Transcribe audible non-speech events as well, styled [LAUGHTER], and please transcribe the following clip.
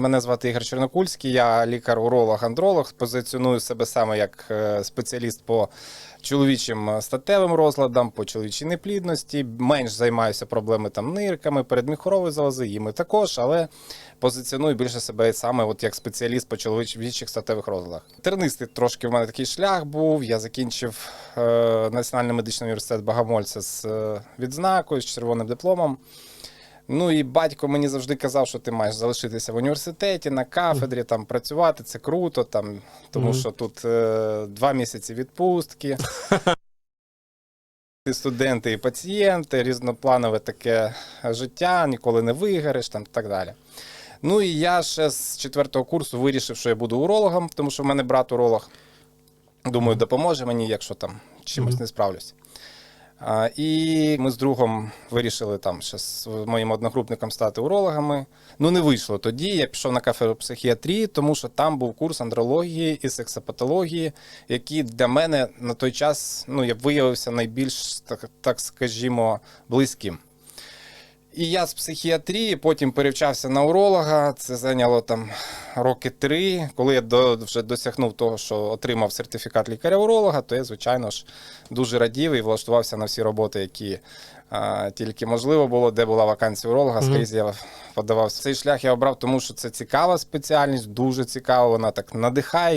Мене звати Ігор Чорнокульський, я лікар-уролог-андролог. Позиціоную себе саме як е, спеціаліст по чоловічим е, статевим розладам, по чоловічій неплідності. Менш займаюся проблеми там нирками, передміхорової залози, їми також, але позиціоную більше себе саме от як спеціаліст по чоловічих статевих розладах. Тернистий трошки в мене такий шлях був. Я закінчив е, Національний медичний університет Багамольця з е, відзнакою, з червоним дипломом. Ну і батько мені завжди казав, що ти маєш залишитися в університеті, на кафедрі, там працювати, це круто, там, тому що тут е, два місяці відпустки. [LAUGHS] І студенти і пацієнти, різнопланове таке життя, ніколи не вигориш, там так далі. Ну і я ще з четвертого курсу вирішив, що я буду урологом, тому що в мене брат уролог. Думаю, допоможе мені, якщо там чимось не справлюсь. І ми з другом вирішили там ще з моїм одногрупником стати урологами. Ну, не вийшло тоді. Я пішов на кафедру психіатрії, тому що там був курс андрології і сексопатології, який для мене на той час ну, я виявився найбільш, так, так скажімо, близьким. І я з психіатрії потім перевчався на уролога. Це зайняло там роки три. Коли я до, вже досягнув того, що отримав сертифікат лікаря-уролога, то я, звичайно ж, дуже радів і влаштувався на всі роботи, які а, тільки можливо було, де була вакансія уролога. Скрізь я подавався. Цей шлях я обрав, тому що це цікава спеціальність, дуже цікава. Вона так надихає.